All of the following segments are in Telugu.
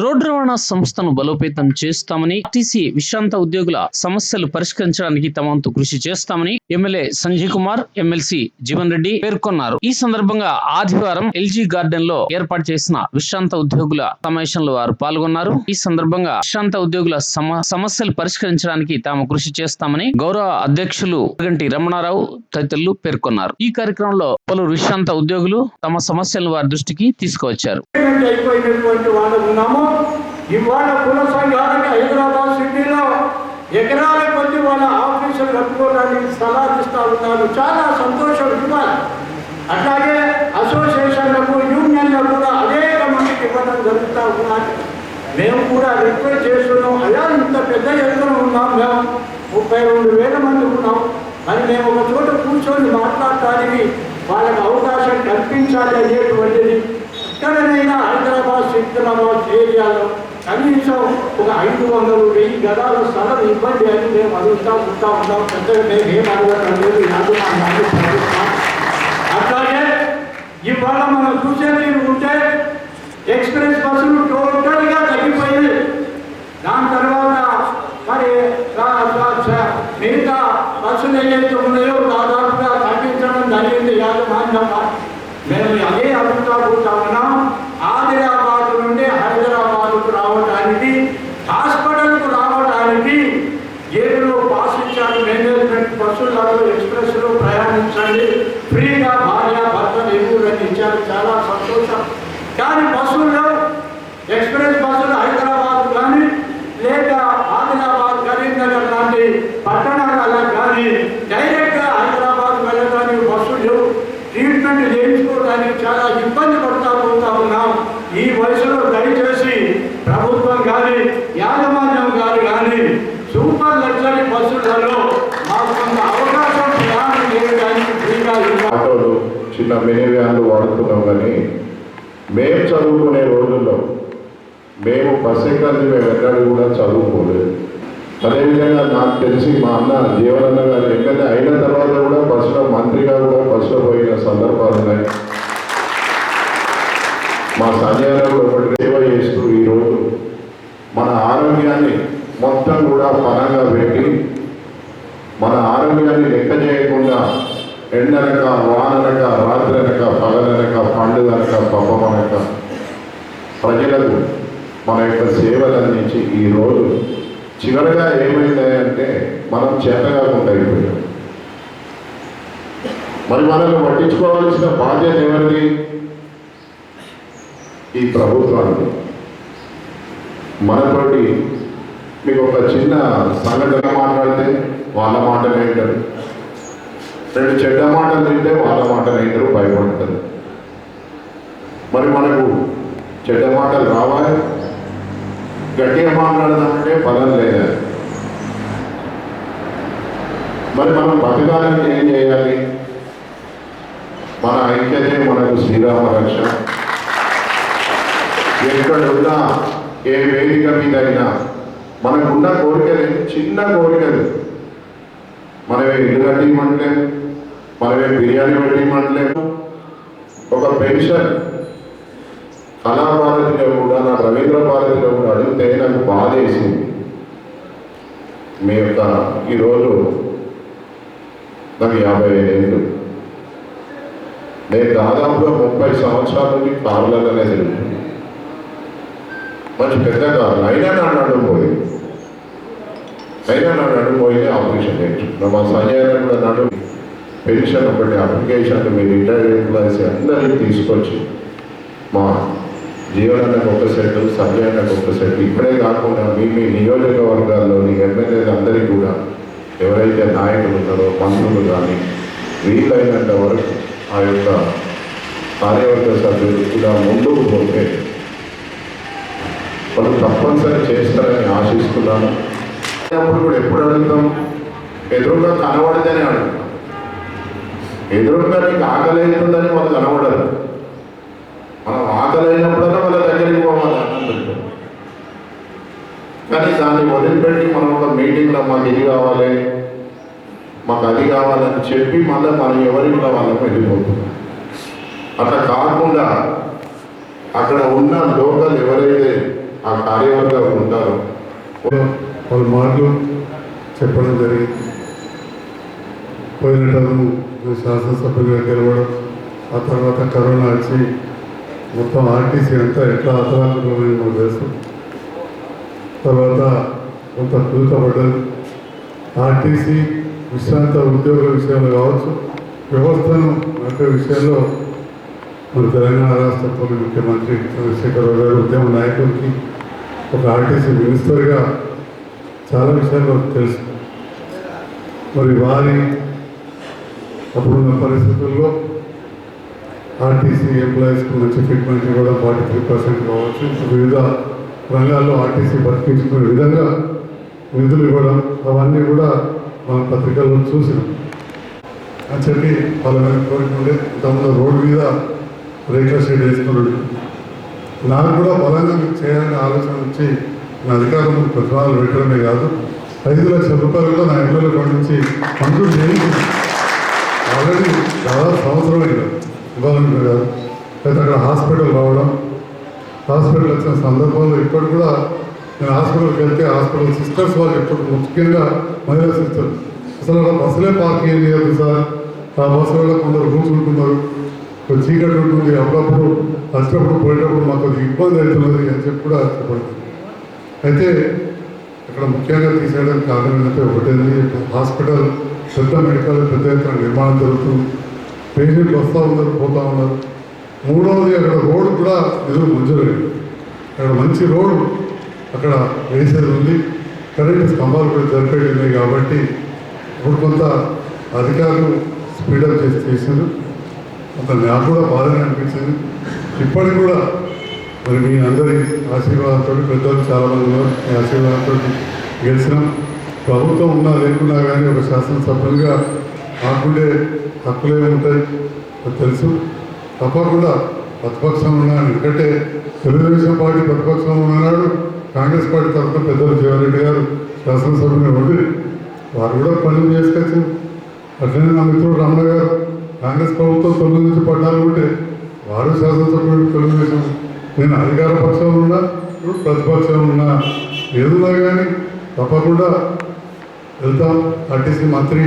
రోడ్డు రవాణా సంస్థను బలోపేతం చేస్తామని ఆర్టీసీ విశ్రాంత ఉద్యోగుల సమస్యలు పరిష్కరించడానికి తమ వంతు కృషి చేస్తామని ఎమ్మెల్యే సంజయ్ కుమార్ ఎమ్మెల్సీ జీవన్ రెడ్డి పేర్కొన్నారు. ఈ సందర్భంగా ఆదివారం ఎల్జీ గార్డెన్లో ఏర్పాటు చేసిన విశ్రాంత ఉద్యోగుల సమావేశంలో వారు పాల్గొన్నారు. ఈ సందర్భంగా విశ్రాంత ఉద్యోగుల సమ- సమస్యలు పరిష్కరించడానికి తాము కృషి చేస్తామని గౌరవ అధ్యక్షులు గంటి రమణారావు తదితరులు పేర్కొన్నారు. ఈ కార్యక్రమంలో పలువురు విశ్రాంత ఉద్యోగులు తమ సమస్యలను వారి దృష్టికి తీసుకువచ్చారు. అయిపోయినటువంటి వాళ్ళు ఇవాళ కుల సంఘాలకి హైదరాబాద్ సిటీలో ఎకరాల కొద్ది వాళ్ళ ఆఫీసులు కట్టుకోవడానికి స్థలాలు ఇస్తా చాలా సంతోషం ఇవ్వాలి అట్లాగే అసోసియేషన్లకు యూనియన్లకు కూడా అనేక మందికి ఇవ్వడం జరుగుతూ ఉన్నాయి మేము కూడా రిక్వెస్ట్ చేస్తున్నాం. అయ్యా ఇంత పెద్ద ఎత్తున ఉన్నాం మేము. ముప్పై రెండు వేల మంది ఉన్నాం. మరి మేము ఒక చోట కూర్చొని మాట్లాడటానికి వాళ్ళకి అవకాశం కల్పించాలి అనేటువంటిది ఎక్కడైనా హైదరాబాద్ సికింద్రాబాద్ ఏరియాలో కనీసం ఒక ఐదు వందలు వెయ్యి గదాలు స్థలం ఇబ్బంది అని మేము అడుగుతా ఉంటా ఉంటాం. పెద్దగా మేము ఏం అడగటం లేదు నాకు అట్లాగే ఇవాళ మనం చూసేది ఉంటే ఎక్స్ప్రెస్ బస్సులు టోటల్గా తగ్గిపోయింది దాని తర్వాత మరి మిగతా బస్సులు ఏదైతే ఉన్నాయో దాదాపుగా తగ్గించడం జరిగింది యాజమాన్యం. మేము అదే అడుగుతా పోతా ఉన్నాం ఆదిలాబాద్ నుండి హైదరాబాద్కు రావడానికి హాస్పిటల్కు రావడానికి ఏడులో పాస్ ఇచ్చారు మేనేజ్మెంట్ బస్సులలో ఎక్స్ప్రెస్లో ప్రయాణించండి ఫ్రీగా భార్య భర్త ఎదురని ఇచ్చారు చాలా సంతోషం కానీ బస్సుల్లో ఎక్స్ప్రెస్ బస్సులు హైదరాబాద్ కానీ లేక ఆదిలాబాద్ కరీంనగర్ లాంటి పట్టణాల కానీ డైరెక్ట్గా హైదరాబాద్ వెళ్ళడానికి బస్సులు లేవు ట్రీట్మెంట్ చేయించుకోవడానికి చాలా ఇబ్బంది పడతా పోతా ఉన్నాం ఈ వయసులో దయచేసి ప్రభుత్వం కానీ యాజమాన్యం గారు కానీ సూపర్ లగ్జరీ బస్సులలో మాకు కొంత అవకాశం ప్రయాణం చేయడానికి ఫ్రీగా ఇవ్వాలి ఆటోలు చిన్న మినీ వ్యాన్లు వాడుతున్నాం కానీ మేము చదువుకునే రోజుల్లో మేము బస్ మేము ఎక్కడ కూడా చదువుకోలేదు. అదేవిధంగా నాకు తెలిసి మా అన్న జీవనన్న గారు ఎక్కడ అయిన తర్వాత కూడా బస్సులో మంత్రిగా కూడా బస్సులో పోయిన సందర్భాలు ఉన్నాయి. మా సంజయ్ ఒకటి సేవ చేస్తూ ఈరోజు మన ఆరోగ్యాన్ని మొత్తం కూడా పరంగా పెట్టి మన ఆరోగ్యాన్ని లెక్క చేయకుండా ఎండనక వాననక రాత్రనక పగలనక పండుగనక పప్పమనక ప్రజలకు మన యొక్క సేవలు అందించి ఈరోజు చివరిగా ఏమైందంటే మనం చేతగాకుండా అయిపోయాం మరి మనల్ని పట్టించుకోవాల్సిన బాధ్యత ఎవరిది? ఈ ప్రభుత్వానికి. మనతోటి మీకు ఒక చిన్న సంఘటన మాట్లాడితే వాళ్ళ మాటలు వింటారు రెండు చెడ్డ మాటలు తింటే వాళ్ళ మాటలు వింటారు భయపడతారు. మరి మనకు చెడ్డ మాటలు రావాలి? గట్టిగా మాట్లాడదామంటే ఫలం లేదా? మరి మనం బతకాలంటే ఏం చేయాలి? మన ఐక్యతే మనకు శ్రీరామ రక్ష. ఎక్కడున్నా ఏ వేదిక మీద అయినా మనకున్న కోరికలు చిన్న కోరికలు. మనమే ఇల్లు కట్టిమంటలేము మనమే బిర్యానీ పెట్టిమంటలేము ఒక పెన్షన్ కళాభారతిలో కూడా నా రవీంద్ర భారతిలో కూడా అడిగితే నాకు బాధేసింది మీ యొక్క ఈరోజు నాకు యాభై ఐదేళ్ళు నేను దాదాపుగా ముప్పై సంవత్సరాల నుండి కార్లలోనే తిరుగుతున్నాను మంచి పెద్ద కారు అయినా నా నడుము పోయింది అయినా నా నడుము పోయింది ఆపరేషన్ చేయించుకున్నాం మా సంజయ్ కూడా నడుము. పెన్షన్ ఒకటి అప్లికేషన్ మీ రిటైర్డ్ ఎంప్లాయీస్ అందరినీ తీసుకొచ్చి మా జీవనానికి ఒక సెట్ సంజయానికి ఒక సెట్ ఇక్కడే కాకుండా మీ మీ నియోజకవర్గాల్లోని ఎమ్మెల్యేలు అందరికీ కూడా ఎవరైతే నాయకులు ఉన్నారో మంత్రులు కానీ వీలైనంత వరకు ఆ యొక్క కార్యవర్గ సభ్యులు కూడా ముందుకు పోతే వాళ్ళు తప్పనిసరి చేస్తారని ఆశిస్తున్నాను. అప్పుడు కూడా ఎప్పుడు అడుగుతాం ఎదురుగా కనబడదని అడుగుతాం. ఎదురుగా నీకు ఆకలి అవుతుందని వాళ్ళు కనబడరు. మనం ఆకలి అయినప్పుడల్లా వాళ్ళ దగ్గరికి పోవాలి కానీ దాన్ని వదిలిపెట్టి మనం ఒక మీటింగ్లో మాకు ఇది కావాలి మాకు అది కావాలని చెప్పి మళ్ళీ మనం ఎవరికి వాళ్ళకి వెళ్ళిపోతున్నాం అట్లా కాకుండా అక్కడ ఉన్న లోకల్ ఎవరైతే ఆ వాళ్ళ మాటలు చెప్పడం జరిగింది. పోయిన టర్ము శాసనసభ్యులుగా గెలవడం ఆ తర్వాత కరోనా వచ్చి మొత్తం ఆర్టీసీ అంతా ఎట్లా అతలాకుతమైంది మన దేశం తర్వాత కొంత కుదుటపడ్డది ఆర్టీసీ విశ్రాంత ఉద్యోగుల విషయంలో కావచ్చు వ్యవస్థను నడిపే విషయంలో మన తెలంగాణ రాష్ట్ర తొలి ముఖ్యమంత్రి చంద్రశేఖరరావు గారు ఉద్యమ నాయకుడికి ఒక ఆర్టీసీ మినిస్టర్గా చాలా విషయాలు తెలుసు. మరి వారి అప్పుడున్న పరిస్థితుల్లో ఆర్టీసీ ఎంప్లాయీస్కి మంచి ట్రీట్మెంట్ కూడా ఫార్టీ త్రీ పర్సెంట్ కావచ్చు. వివిధ రంగాల్లో ఆర్టీసీ బతికించుకునే విధంగా నిధులు ఇవ్వడం అవన్నీ కూడా మన పత్రికల్లో చూసినాం. అని చెప్పి పలమైన కోరిక ఉండే ఇంతకుముందు రోడ్డు మీద రేఖ షెడ్ వేసుకున్నాడు. నాకు కూడా బలంగా చేయాలని ఆలోచన వచ్చి నా అధికారం ముందు ప్రతిపాదనలు పెట్టడమే కాదు ఐదు లక్షల రూపాయలు కూడా నా ఇంట్లో పండించి మంజూరు చేయండి ఆల్రెడీ దాదాపు సంవత్సరం అయింది ఇవ్వాలని కాదు. అయితే అక్కడ హాస్పిటల్ రావడం హాస్పిటల్ వచ్చిన సందర్భంలో ఇప్పటి కూడా నేను హాస్పిటల్కి వెళ్తే హాస్పిటల్ సిస్టర్స్ వాళ్ళు ఎప్పుడు ముఖ్యంగా మహిళా సిస్టర్స్ అసలు అక్కడ బస్సులే పార్క్ ఏం లేదు సార్. ఆ బస్సులలో కొందరు కూర్చుంటున్నారు. కొంచెం చీకటి ఉంటుంది. అప్పుడప్పుడు వచ్చినప్పుడు పోయేటప్పుడు మాకు ఇబ్బంది అవుతున్నది అని చెప్పి కూడా చెప్పండి. అయితే ఇక్కడ ముఖ్యంగా తీసేయడానికి కారణం ఏంటంటే ఒకటేది హాస్పిటల్ పెద్ద మెడికల్ పెద్ద ఎత్తున నిర్మాణం జరుగుతుంది పేషెంట్లు వస్తూ ఉన్నారు పోతూ ఉన్నారు. మూడవది అక్కడ రోడ్డు కూడా నిధులు మంజూరైంది. అక్కడ మంచి రోడ్డు అక్కడ వేసేది ఉంది. కరెంటు స్తంభాలు కూడా జరిపేది ఉన్నాయి కాబట్టి ఇప్పుడు కొంత అధికారులు స్పీడప్ చేసి చేసిండ్రు కొంత నాకు కూడా బాధగా అనిపించింది. ఇప్పటికి కూడా మరి మీ అందరి ఆశీర్వాదంతో పెద్దలు చాలామంది ఉన్నారు. మీ ఆశీర్వాదంతో గెలిచినాం. ప్రభుత్వం ఉన్నా లేకున్నా కానీ ఒక శాసనసభ్యులుగా మాకుండే హక్కులే ఉంటాయి. నాకు తెలుసు. తప్పకుండా ప్రతిపక్షం ఉన్నాను ఎందుకంటే తెలుగుదేశం పార్టీ ప్రతిపక్షం ఉన్నాడు కాంగ్రెస్ పార్టీ తరఫున పెద్దలు జగన్రెడ్డి గారు శాసనసభ్యులు ఉండి వారు కూడా పనులు చేసుకోవచ్చు. అట్లనే నా మిత్రుడు రమణ గారు కాంగ్రెస్ ప్రభుత్వం తొమ్మిది నుంచి పడ్డాలు ఉంటే వారు శాసనసభ్యుడు తెలుగుదేశం. నేను అధికార పక్షంలో ఉన్నా ప్రతిపక్షం ప్రతిపక్షంలో ఉన్నా. ఏదున్నా కానీ తప్పకుండా వెళ్తాం. ఆర్టీసీ మంత్రి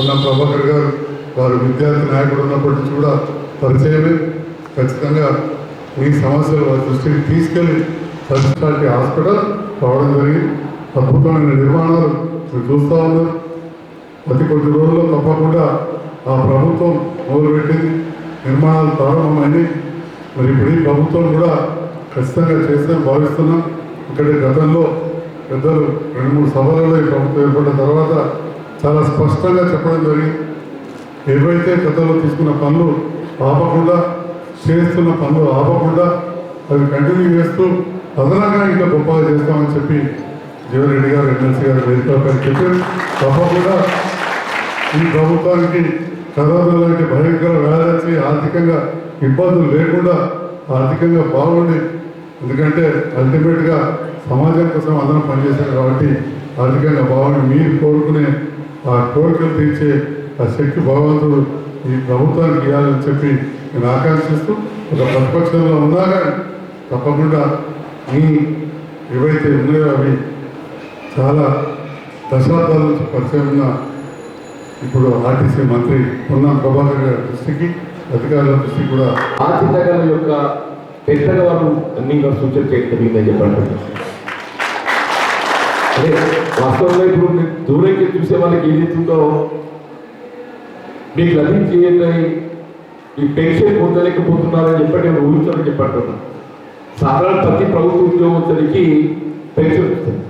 ఉన్న ప్రభాకర్ గారు వారు విద్యార్థి నాయకుడు ఉన్నప్పటికీ కూడా పరిచయమే. ఖచ్చితంగా మీ సమస్యలు వారి దృష్టికి తీసుకెళ్ళి సబ్ హాస్పిటల్ రావడం జరిగింది. అద్భుతమైన నిర్మాణాలు మీరు చూస్తూ ఉన్నారు. ప్రతి కొద్ది రోజుల్లో తప్పకుండా ఆ ప్రభుత్వం మొదలుపెట్టింది. నిర్మాణాలు ప్రారంభమైంది మరి ఇప్పుడు ఈ ప్రభుత్వం కూడా ఖచ్చితంగా చేస్తే భావిస్తున్నాం. ఇక్కడ గతంలో పెద్దలు రెండు మూడు సభలలో ఈ ప్రభుత్వం ఏర్పడిన తర్వాత చాలా స్పష్టంగా చెప్పడం జరిగింది. ఏవైతే గతంలో తీసుకున్న పనులు ఆపకుండా చేస్తున్న పనులు ఆపకుండా అవి కంటిన్యూ చేస్తూ అదనంగా ఇంకా గొప్పగా చేస్తామని చెప్పి జీవన్ రెడ్డి గారు ఎమ్మెల్సీ గారు వేదికపై చెప్పారు. తప్పకుండా ఈ ప్రభుత్వానికి కరోనా లాంటి భయంకర వ్యాధి ఆర్థికంగా ఇబ్బందులు లేకుండా ఆర్థికంగా బాగుండి. ఎందుకంటే అల్టిమేట్గా సమాజం కోసం అందరం పనిచేశారు కాబట్టి ఆర్థికంగా బాగుండి మీరు కోరుకునే ఆ కోరికలు తీర్చే ఆ శక్తి భగవంతుడు ఈ ప్రభుత్వానికి ఇవ్వాలని చెప్పి నేను ఆకాంక్షిస్తూ ఒక ప్రతిపక్షంలో ఉన్నా కానీ తప్పకుండా మీ ఏవైతే ఉన్నాయో అవి చాలా దశాబ్దాల నుంచి పరిచయం ఉన్న ఇప్పుడు ఆర్టీసీ మంత్రి పొన్నం ప్రభాకర్ గారి దృష్టికి అధికారుల దృష్టికి కూడా ఆర్థిక యొక్క పెద్దగా వాళ్ళు అన్ని సూచన చేయగలిగిందని చెప్పండి. వాస్తవంగా ఇప్పుడు మీరు దూరంకి చూసే వాళ్ళకి ఏదైతుందో మీకు లభించే ఈ పెన్షన్ పొందలేకపోతున్నారని చెప్పండి నేను ఊహించమని చెప్పంటున్నా సాధారణ ప్రతి ప్రభుత్వ ఉద్యోగస్తుడికి పెన్షన్ వస్తుంది.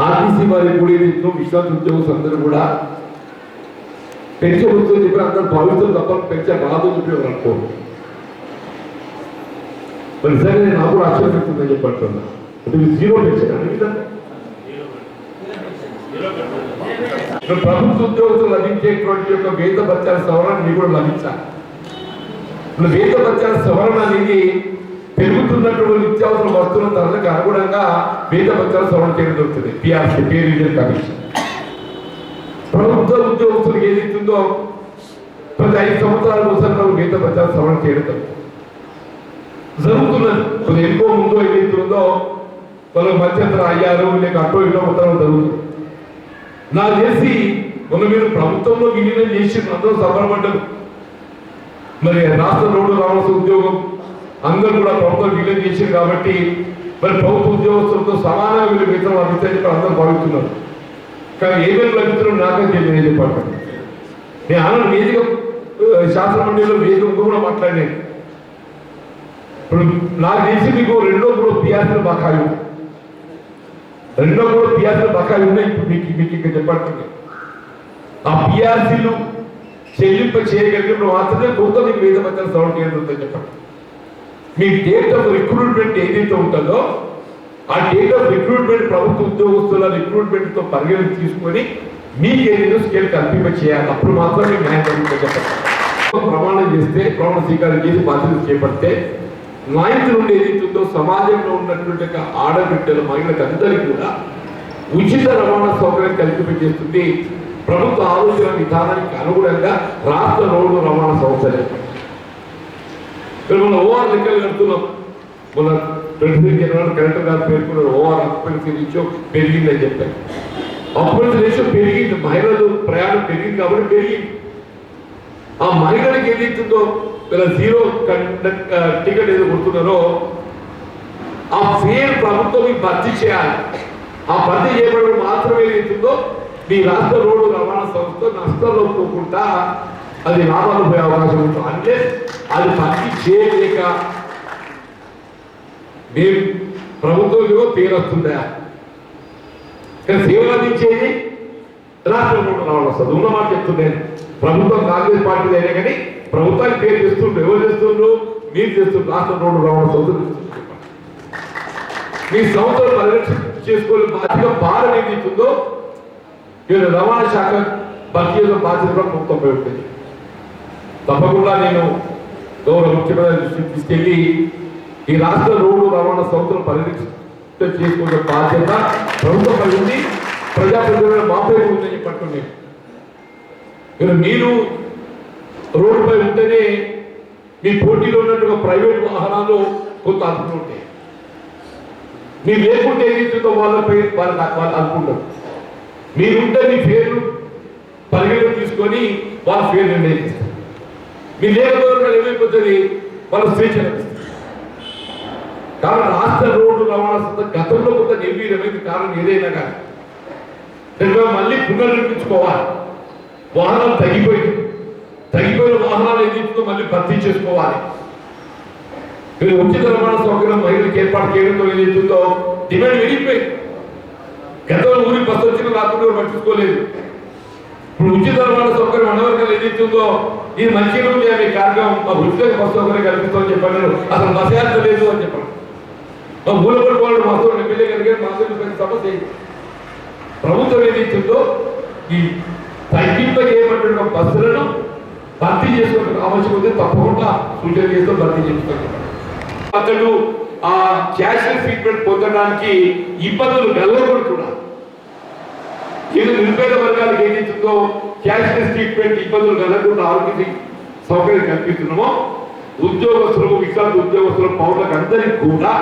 ఆర్టీసీ వారి కూడి ఏదైతుందో విశ్రాంతి ఉద్యోగస్తులు అందరూ కూడా పెంచవచ్చు వస్తుంది చెప్పి అందరూ భావిస్తారు తప్ప పెన్షన్ రాదు అని చెప్పి అనుకో మరి సరే నేను నాకు కూడా ఆశ్చర్యం పెడుతుందని చెప్పి అంటున్నా. అంటే ఇది జీరో పెన్షన్ అన్ని ప్రభుత్వ ఉద్యోగులు లభించేటువంటి యొక్క వేత భత్యాల సవరణ మీకు కూడా లభించాలి. ఇప్పుడు వేత భత్యాల సవరణ అనేది పెరుగుతున్నటువంటి నిత్యావసర వస్తువుల ధరలకు అనుగుణంగా వేత పత్రాలు సవరణ చేయడం దొరుకుతుంది పిఆర్సీ పే రీజన్ కమిషన్. ప్రభుత్వ ఉద్యోగస్తులు ఏదైతుందో ప్రతి ఐదు సంవత్సరాల ఒకసారి వేత పత్రాలు సవరణ చేయడం జరుగుతున్నది. కొద్ది ఎక్కువ ముందు ఏదైతుందో వాళ్ళకి మధ్యంతరం అయ్యారు లేక అటో ఇటో ఉత్తరం జరుగుతుంది. నాకు తెలిసి మొన్న మీరు ప్రభుత్వంలో విలీనం చేసి అందరూ సఫలపడ్డారు మరి రాష్ట్ర రోడ్డు రావాల్సిన ఉద్యోగం అందరూ కూడా ప్రభుత్వం విలీనం చేసింది కాబట్టి మరి ప్రభుత్వ ఉద్యోగస్తులతో సమానంగా వీళ్ళు మిగతా లభిస్తాయని చెప్పి అందరూ భావిస్తున్నారు. కానీ ఏమేమి లభిస్తున్నారో నాకే తెలియదు చెప్పండి నేను ఆనంద వేదిక ఆ, శాసన మండలిలో వేదిక కూడా మాట్లాడినాను. ఇప్పుడు నాకు తెలిసి మీకు రెండో కూడా పిఆర్సీలు బకాయి రెండో కూడా పిఆర్సీలు బకాయి ఉన్నాయి ఇప్పుడు మీకు మీకు ఇంకా చెప్పండి ఆ పిఆర్సీలు చెల్లింపు చేయగలిగినప్పుడు మాత్రమే కొంత మీకు వేద మధ్య సౌండ్ చేయడం చెప్పండి. మీ డేట్ ఆఫ్ రిక్రూట్మెంట్ ఏదైతే ఉంటుందో ఆ డేట్ ఆఫ్ రిక్రూట్మెంట్ ప్రభుత్వ ఉద్యోగస్తుల రిక్రూట్మెంట్తో పరిగణన తీసుకొని మీకు ఏదైనా స్కేల్ కల్పింప చేయాలి. అప్పుడు మాత్రమే న్యాయం చెప్పండి. ప్రమాణం చేస్తే ప్రమాణ స్వీకారం చేసి బాధ్యత చేపడితే నైన్త్ నుండి ఏదైతుందో సమాజంలో ఉన్నటువంటి ఆడబిడ్డలు మహిళలకు అందరికీ కూడా ఉచిత రవాణా సౌకర్యం కల్పింపజేస్తుంది ప్రభుత్వ ఆలోచన విధానానికి అనుగుణంగా రాష్ట్ర రోడ్డు రవాణా సౌకర్యం. ఇక్కడ మన ఓఆర్ లెక్కలు కడుతున్నాం. మన ప్రెసిడెంట్ జనరల్ కలెక్టర్ గారు పేర్కొన్నారు ఓఆర్ ఆక్యుపెన్సీ రేషియో పెరిగిందని చెప్పారు. ఆక్యుపెన్సీ రేషియో పెరిగింది మహిళలు ప్రయాణం పెరిగింది కాబట్టి పెరిగింది. ఆ మహిళలకు ఏదైతుందో ఇలా జీరో టికెట్ ఏదో కొడుతున్నారో ఆ ఫేర్ ప్రభుత్వం భర్తీ చేయాలి. ఆ భర్తీ చేయబడి మాత్రమే ఏదైతుందో మీ రాష్ట్ర రోడ్డు రవాణా సంస్థ నష్టంలో పోకుండా అది లాభాలు పోయే అవకాశం ఉంటుంది. అంటే అది భర్తీ చేయలేక మేము ప్రభుత్వం పేరు వస్తుందా? కానీ సేవలు అందించేది రాష్ట్ర రావడం వస్తుంది. ఉన్న మాట చెప్తున్నాను ప్రభుత్వం కాంగ్రెస్ పార్టీ అయినా కానీ ప్రభుత్వానికి పేరు తెస్తుండ్రు. ఎవరు తెస్తుండ్రు? మీరు తెస్తుండ్రు. రాష్ట్ర రోడ్డు రావడం సంస్థ మీ సంవత్సరం పరిరక్షణ చేసుకునే బాధ్యత భారం ఏదైతుందో వీళ్ళు రవాణా శాఖ భర్తీ బాధ్యత కూడా ప్రభుత్వంపై ఉంటుంది. తప్పకుండా నేను గౌరవ ముఖ్యమంత్రి దృష్టికి తీసుకెళ్ళి ఈ రాష్ట్ర రోడ్డు రవాణా సంస్థలు పరిరక్షణ చేసుకునే బాధ్యత ప్రభుత్వం ఉంది. ప్రజాప్రతినిధులు మాపై ఉందని చెప్పట్టున్నాను ఇక్కడ మీరు రోడ్డుపై ఉంటేనే మీ పోటీలో ఉన్నట్టుగా ప్రైవేట్ వాహనాలు కొంత అనుకుంటూ ఉంటాయి మీరు లేకుంటే ఏదైతుందో వాళ్ళపై వాళ్ళు వాళ్ళు అనుకుంటారు. మీరుంటే మీ పేరు పరిగణన తీసుకొని వాళ్ళ పేరు నిర్ణయిస్తారు మీ లేకపోతే ఏమైపోతుంది? మన స్వేచ్ఛ కారణం రాష్ట్ర రోడ్డు రవాణా సంస్థ గతంలో కొంత నిర్వీర్యమైంది కారణం ఏదైనా కానీ. మళ్ళీ పునర్నిర్మించుకోవాలి. వాహనాలు తగ్గిపోయింది తగ్గిపోయిన వాహనాలు ఏదైతుందో మళ్ళీ భర్తీ చేసుకోవాలి. మీరు ఉచిత రవాణా సౌకర్యం మహిళలకు ఏర్పాటు చేయడంతో ఏదైతుందో డిమాండ్ పెరిగిపోయింది. గతంలో ఊరికి బస్సు వచ్చిన రాత్రి ఎవరు పట్టించుకోలేదు. ఇప్పుడు ఉచిత రవాణా సౌకర్యం అన్నవర్గాలు ఏదైతుందో ఇది మంచిగా ఉంది అనే కార్యక్రమం మా ఉచిత బస్సు సౌకర్యం కల్పిస్తామని చెప్పాను నేను. అసలు బస్ యాత్ర లేదు అని చెప్పాను మా మూలపడి వాళ్ళు మాతో ఎమ్మెల్యే కలిగారు మాతో పెద్ద సమస్య ప్రభుత్వం ఏది ఇచ్చిందో ఈ తగ్గింప చేయబడిన బస్సులను భర్తీ చేసుకుంటే ఆవశ్యకత ఉంది తప్పకుండా సూచన చేస్తూ భర్తీ చేసుకుంటారు అతడు ఆ క్యాషియల్ ట్రీట్మెంట్ పొందడానికి ఇబ్బందులు వెళ్ళకూడదు ఇది నిరుపేద వర్గాలకు ఏదైతుందో క్యాష్లెస్ ట్రీట్మెంట్ ఇబ్బందులు కలగకుండా ఆరోగ్య సౌకర్యం కల్పిస్తున్నామో ఉద్యోగస్తులకు విశాఖ ఉద్యోగస్తులకు పౌరులకు అందరికీ కూడా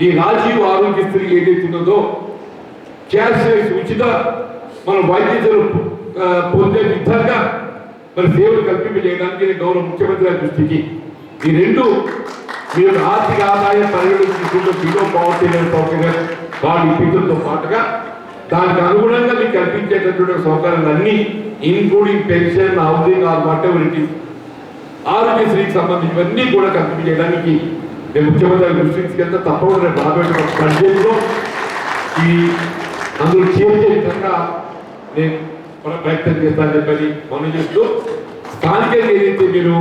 ఈ రాజీవ్ ఆరోగ్యశ్రీ ఏదైతున్నదో క్యాష్లెస్ ఉచిత మన వైద్యులు పొందే విధంగా మరి సేవలు కల్పింపజేయడానికి గౌరవ ముఖ్యమంత్రి గారి దృష్టికి ఈ రెండు మీరు ఆర్థిక ఆదాయం పరిగణించుకుంటూ బిలో పవర్టీ సౌకర్యం వాటి ఇప్పించడంతో పాటుగా దానికి అనుగుణంగా మీకు కల్పించేటటువంటి సౌకర్యాలన్నీ including pension housing or whatever it is ఆరోగ్యశ్రీకి సంబంధించినవన్నీ కూడా కల్పించడానికి నేను ముఖ్యమంత్రి గారి దృష్టికి తీసుకెళ్తే తప్పకుండా రేపు రాబోయే బడ్జెట్లో ఈ అందులో చేసే విధంగా నేను ప్రయత్నం చేస్తానని చెప్పని మనం చేస్తూ స్థానికంగా ఏదైతే మీరు